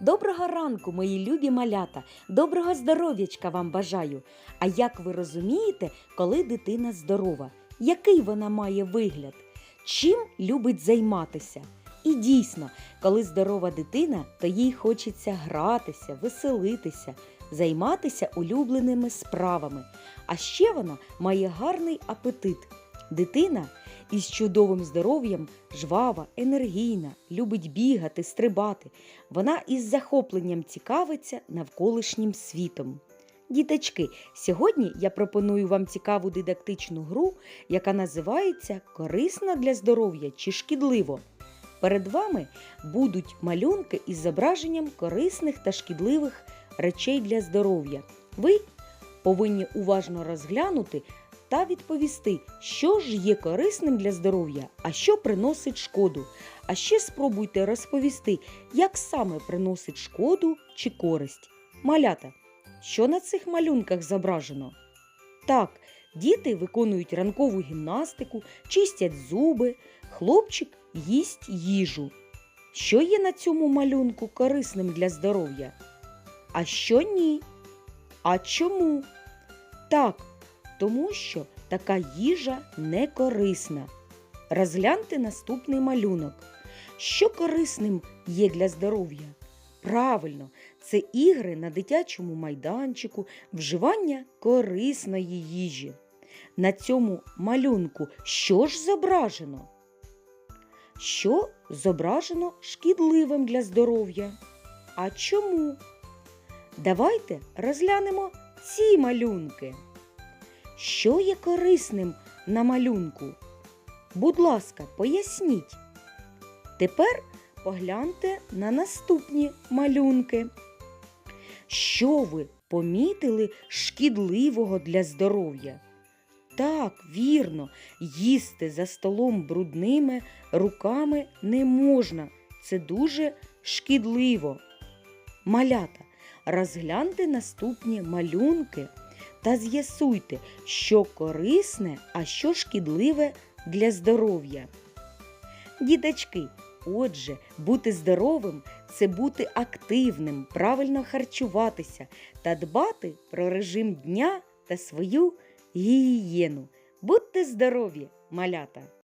Доброго ранку, мої любі малята, доброго здоров'ячка вам бажаю. А як ви розумієте, коли дитина здорова? Який вона має вигляд? Чим любить займатися? І дійсно, коли здорова дитина, то їй хочеться гратися, веселитися, займатися улюбленими справами. А ще вона має гарний апетит. Дитина із чудовим здоров'ям жвава, енергійна, любить бігати, стрибати. Вона із захопленням цікавиться навколишнім світом. Діточки, сьогодні я пропоную вам цікаву дидактичну гру, яка називається Корисна для здоров'я чи шкідливо. Перед вами будуть малюнки із зображенням корисних та шкідливих речей для здоров'я. Ви повинні уважно розглянути та відповісти, що ж є корисним для здоров'я, а що приносить шкоду. А ще спробуйте розповісти, як саме приносить шкоду чи користь. Малята, що на цих малюнках зображено? Так, діти виконують ранкову гімнастику, чистять зуби, хлопчик їсть їжу. Що є на цьому малюнку корисним для здоров'я? А що ні? А чому? Так, тому що така їжа не корисна. Розгляньте наступний малюнок. Що корисним є для здоров'я? Правильно, це ігри на дитячому майданчику, вживання корисної їжі. На цьому малюнку що ж зображено? Що зображено шкідливим для здоров'я? А чому? Давайте розглянемо ці малюнки. Що є корисним на малюнку? Будь ласка, поясніть. Тепер погляньте на наступні малюнки. Що ви помітили шкідливого для здоров'я? Так, вірно, їсти за столом брудними руками не можна. Це дуже шкідливо. Малята, розгляньте наступні малюнки та з'ясуйте, що корисне, а що шкідливе для здоров'я. Діточки, отже, бути здоровим це бути активним, правильно харчуватися та дбати про режим дня та свою гігієну. Будьте здорові, малята!